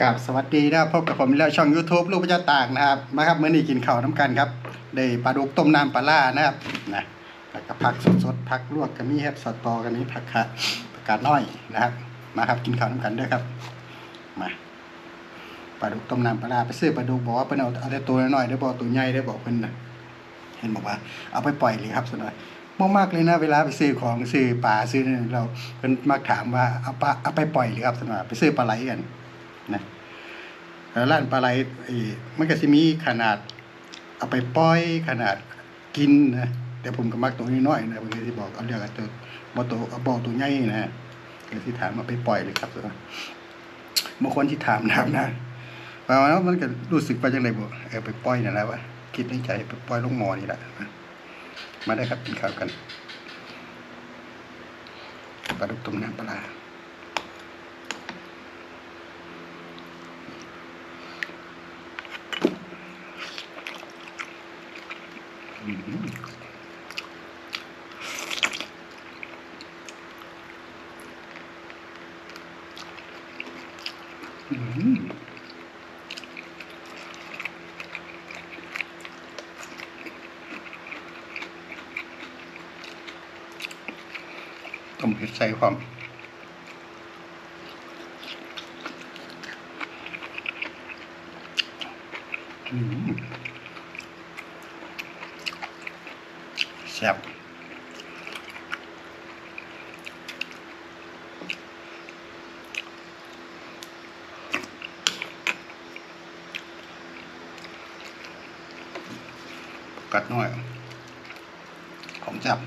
กับสวัสดีนะครับพบกับผมแล้วช่อง YouTube ลูกพระเจ้าตากนะครับมาครับเมื่อนี้กินข้าวน้ำกันครับได้ปลาดุกต้มน้ำปลาล่านะครับนะแล้วก็ผักสดๆผักลวกกันนี่ครับสดตอกันนี้ผักคะผักกาดน้อยนะครับ มาครับกินข้าวน้ำกันด้วยครับมาปลาดุกต้มน้ำปลาล่าไปซื้อปลาดุกบอกว่าเป็นเอาเอาแต่ตัวน้อยๆได้บอกตัวใหญ่ได้บอกเพิ่นนะเห็นบอกว่า เอาไปปล่อยเลยครับสนอยมากๆเลยนะเวลาไปซื้อของซื้อปลาซื้อเราเพิ่นมักถามว่าเอาปลาเอาไปปล่อยเลยครับสนอยไปซื้อปลาไหลกัน นะแล้วร้านปลาไหลมันก็สิมีขนาด เอาไปปล่อยขนาดกินนะแต่ผมก็มักตัวน้อยๆนะผมก็สิบอกเอาเรียกว่าตัวบ่ตัวเอาบ่ตัวใหญ่นะก็สิถามเอาไปปล่อยเลยครับบางคนที่ถามถามนะว่าแล้วมันก็รู้สึกว่าจังไดบ่เออไปปล่อยนั่นะวะคิดในใจไปปล่อยลงหมอนี่แหละมาได้ครับกินข้าวกันปลาดุกต้มน้ำปลาร้า อืม ต้มเผ็ดใส่ความอืมแซ่บกัดหน่อย ของจับ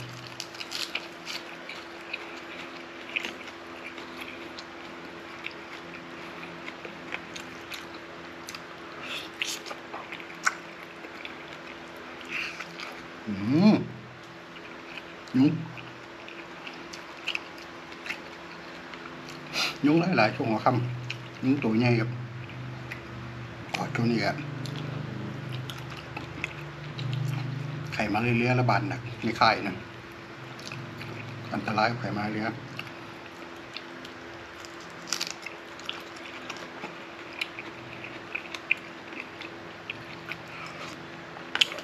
อืม ยุงยุงหลายๆช่วงหัวค่ำยุงตัวใหญ่ครับอ๋อช่วงนี้ครับไข่มาเรื่อยๆระบาดหนักในไข่นะอันตรายไข่มาเรื่อย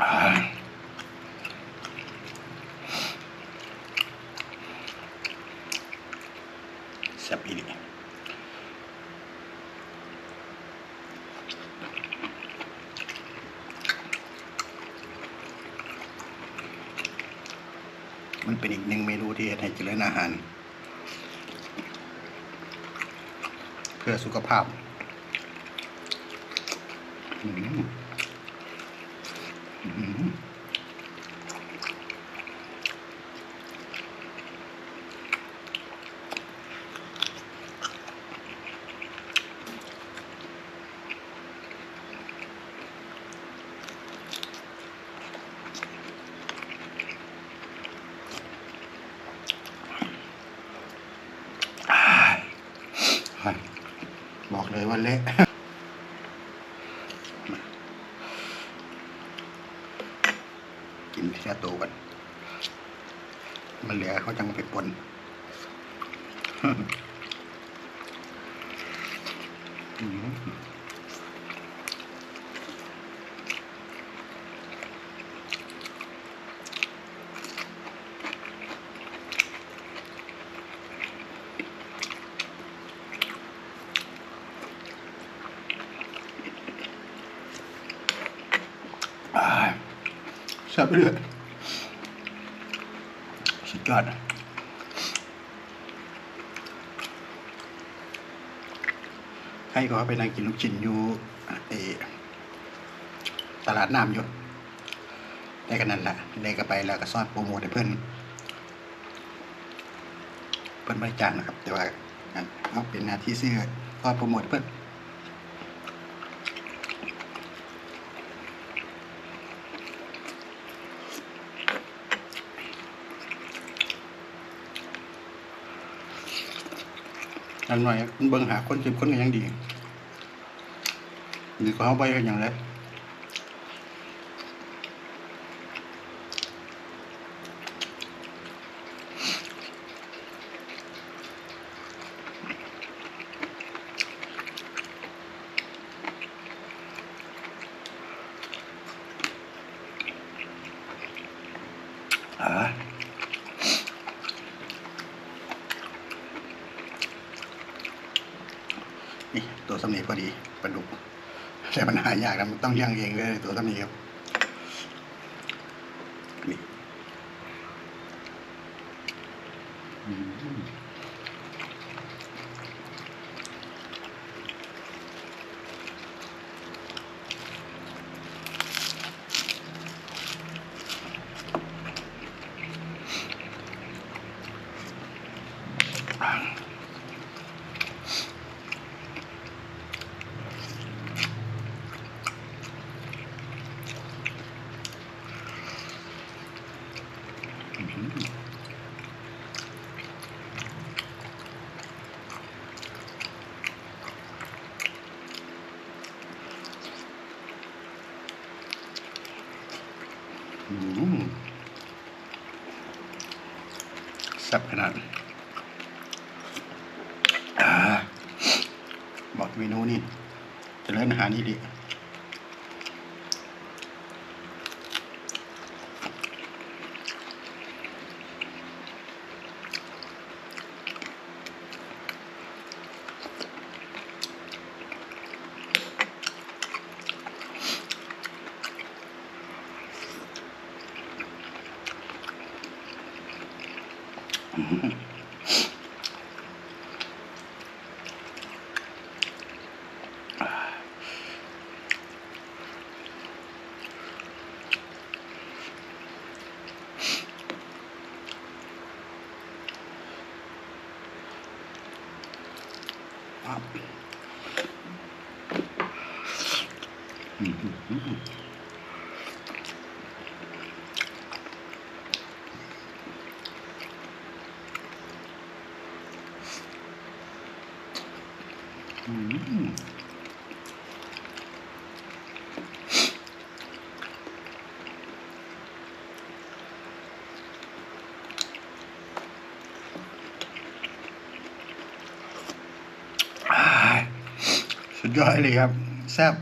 อ่า แซ่บอีหลีมันเป็นอีกหนึ่งเมนูที่ให้เจริญอาหาร เพื่อสุขภาพอืมอืม เลยว่าเละกินแค่โตวกัน มันเหลือเขาจังไปปนอืมอ่า แซ่บไปเลยสุดยอดใครก็ไปนั่งกินลูกชิ้นอยู่เอตลาดน้ำอยู่ได้กันนั่นแหละได้ก็ไปแล้วก็ซอดโปรโมทให้เพื่อนเพื่อนบริจาคนะครับ แต่ว่าเอาเป็นหน้าที่ซื้อซอดโปรโมทเพื่อน อันาหน่อยมันเบิ่งหาคนจิบคนก็ยังดีดีกว่าเขาไปกันอย่างไร啊。Uh า สำนีพอดีปลาดุกแต่ปัญหายากนะมันต้องย่างเองเลยตัวสำนีครับนี่อืม แซ่บขนาดอ่าบอกเมนูนี่จะเล่นอาหารนี่ดิ ครับอืมอืมอืมอืมอ่า สุดยอดเลยครับ แซ่บ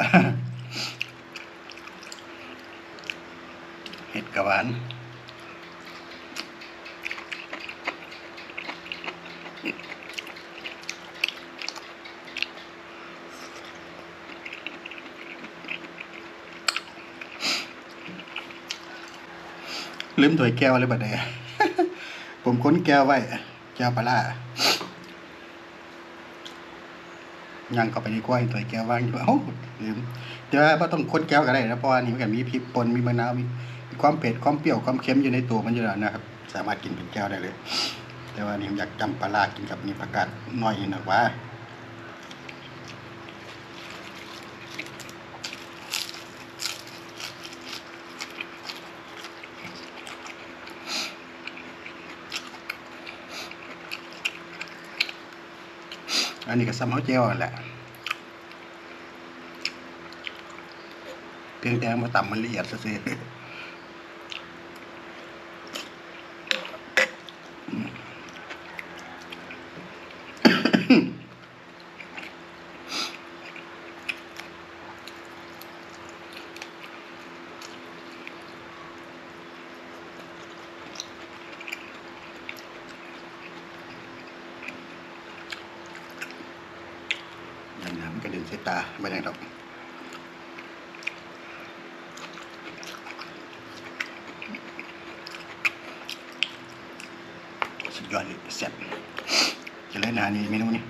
เห็ดกระหวาน ลืมถ้วยแก้วเลยบัดนี้ผมค้นแก้วไว้ แก้วปลาร้ายังเข้าไปในกล้วยถ้วยแก้วว่างอยู่เอ้าลืมแต่ว่าบ่ต้องค้นแก้วก็ได้นะเพราะว่านี่มันก็มีพริกป่นมีมะนาวมีความเผ็ดความเปรี้ยวความเค็มอยู่ในตัวมันอยู่แล้วนะครับ สามารถกินเป็นแก้วได้เลย แต่ว่านี่ผมอยากจำปลาร้ากินกับนี่ผักกาดน้อยนะว่า อันนี้ก็ซ้ำเขาเจียวแหละ เพียงแต่มาต่ำมันละเอียดซะสิอืมางน้ำกระเด็นใส่ตาไม่ได้ดอกสุดยอดเลยแซ่บจะเล่นอาหานี่เมนูนี้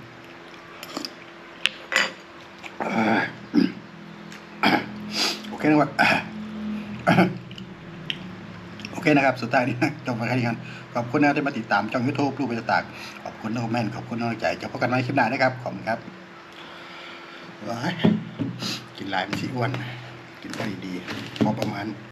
โอเคนะครับโอเคนะครับ สุดท้ายนี้จบไปแค่นี้กันขอบคุณนะที่มาติดตามช่องยูทูบรูปไปตาก ขอบคุณน้องแม่นขอบคุณน้องใจจะพบกันใหม่คลิปหน้านะครับ ขอบคุณครับ กินหลายมันสิอ้วน กินพอดีๆพอประมาณ